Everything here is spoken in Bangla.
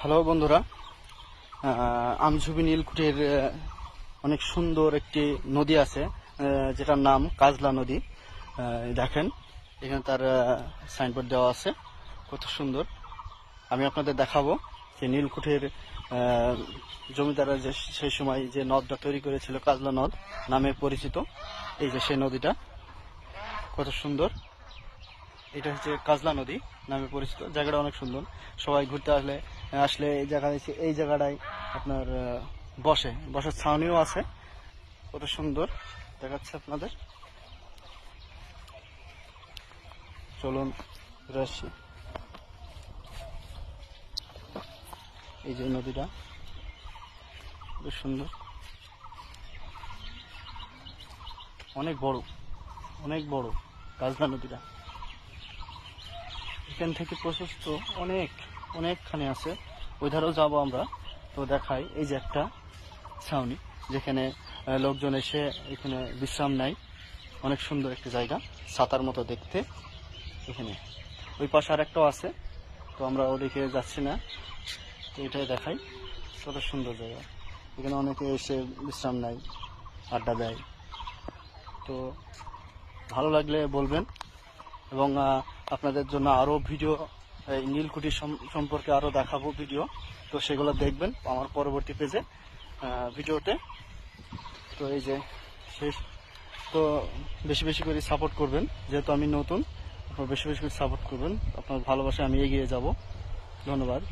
হ্যালো বন্ধুরা আমঝুবি নীলকুঠির অনেক সুন্দর একটি নদী আছে যেটার নাম কাজলা নদী। দেখেন, এখানে তার সাইনবোর্ড দেওয়া আছে, কত সুন্দর। আমি আপনাদের দেখাবো যে নীলকুঠির জমিদাররা যে সেই সময় যে নদটা তৈরি করেছিল, কাজলা নদ নামে পরিচিত, এই যে সেই নদীটা, কত সুন্দর। এটা হচ্ছে কাজলা নদী নামে পরিচিত, জায়গাটা অনেক সুন্দর। সবাই ঘুরতে আসলে আসলে এই জায়গায় এসে এই জায়গাটায় আপনার বসে। বসার ছাউনিও আছে। কত সুন্দর। দেখাচ্ছে আপনাদের। চলুন আসি। এই যে নদীটা। খুব সুন্দর। অনেক বড়। অনেক বড়। কাজলা নদীটা। এখান থেকে প্রশস্ত অনেক অনেকখানি আছে। ওই ধারেও যাব আমরা। তো দেখাই, এই যে একটা ছাউনি, যেখানে লোকজন এসে এখানে বিশ্রাম নেয়। অনেক সুন্দর একটি জায়গা সাতার মতো দেখতে এখানে। ওই পাশে আর একটাও আছে, তো আমরা ওদিকে যাচ্ছি না। তো এটাই দেখাই, কত সুন্দর জায়গা। এখানে অনেকে এসে বিশ্রাম নেয়, আড্ডা দেয়। তো ভালো লাগলে বলবেন এবং আপনাদের জন্য আরও ভিডিও এই নীলকুঠি সম্পর্কে আরও দেখাবো ভিডিও তো সেগুলো দেখবেন আমার পরবর্তী পেজে ভিডিওতে তো এই যে, শেষ। তো বেশি বেশি করে সাপোর্ট করবেন, যেহেতু আমি নতুন বেশি বেশি করে সাপোর্ট করবেন। আপনার ভালোবাসায় আমি এগিয়ে যাব। ধন্যবাদ।